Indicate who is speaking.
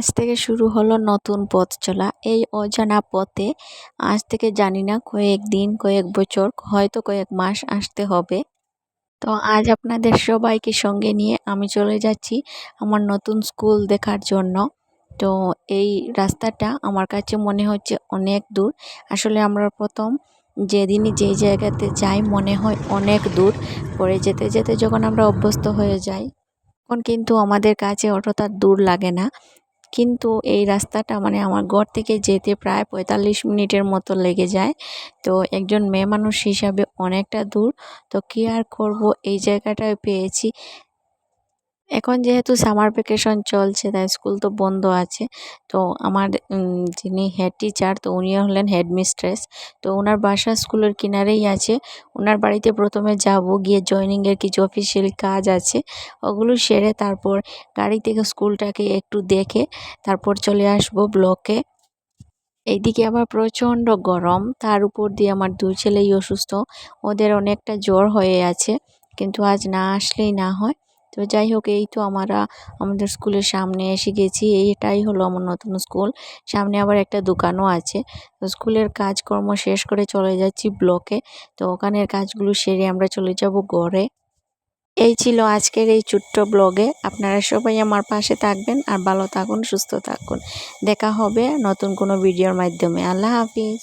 Speaker 1: আজ থেকে শুরু হলো নতুন পথ চলা। এই অজানা পথে আজ থেকে জানি না কয়েক দিন, কয়েক বছর, হয়তো কয়েক মাস আসতে হবে। তো আজ আপনাদের সবাইকে সঙ্গে নিয়ে আমি চলে যাচ্ছি আমার নতুন স্কুল দেখার জন্য। তো এই রাস্তাটা আমার কাছে মনে হচ্ছে অনেক দূর। আসলে আমরা প্রথম যেদিনই যেই জায়গাতে যাই মনে হয় অনেক দূর। পরে যেতে যেতে যখন আমরা অভ্যস্ত হয়ে যাই, তখন কিন্তু আমাদের কাছে অতটা দূর লাগে না। কিন্তু এই রাস্তাটা মানে আমার ঘর থেকে যেতে প্রায় পঁয়তাল্লিশ মিনিটের মতো লেগে যায়। তো একজন মেয়ে মানুষ হিসাবে অনেকটা দূর। তো কী আর করব? এই জায়গাটায় পেয়েছি এখন যেহেতু সামার ভ্যাকেশন চলছে, তাই স্কুল তো বন্ধ আছে, তো আমার যিনি হেড টিচার তো উনি হলেন হেড মিস্ট্রেস তো ওনার বাসা স্কুলের কিনারেই আছে ওনার বাড়িতে প্রথমে যাব, গিয়ে জয়নিংয়ের কিছু অফিসিয়াল কাজ আছে, ওগুলো সেরে তারপর গাড়ি থেকে স্কুলটাকে একটু দেখে, তারপর চলে আসব ব্লকে এইদিকে আবার প্রচণ্ড গরম, তার উপর দিয়ে আমার দুই ছেলেই অসুস্থ, ওদের অনেকটা জ্বর হয়ে আছে, কিন্তু আজ না আসলেই না হয়। তো যাই হোক, এই তো আমরা আমাদের স্কুলের সামনে এসে গেছি। এইটাই হলো আমার নতুন স্কুল। সামনে আবার একটা দোকানও আছে। তো স্কুলের কাজকর্ম শেষ করে চলে যাচ্ছি ব্লকে। তো ওখানের কাজগুলো সেরে আমরা চলে যাব গড়ে। এই ছিল আজকের এই ছোট্ট ব্লগে। আপনারা সবাই আমার পাশে থাকবেন আর ভালো থাকুন, সুস্থ থাকুন। দেখা হবে নতুন কোনো ভিডিওর মাধ্যমে। আল্লাহ হাফিজ।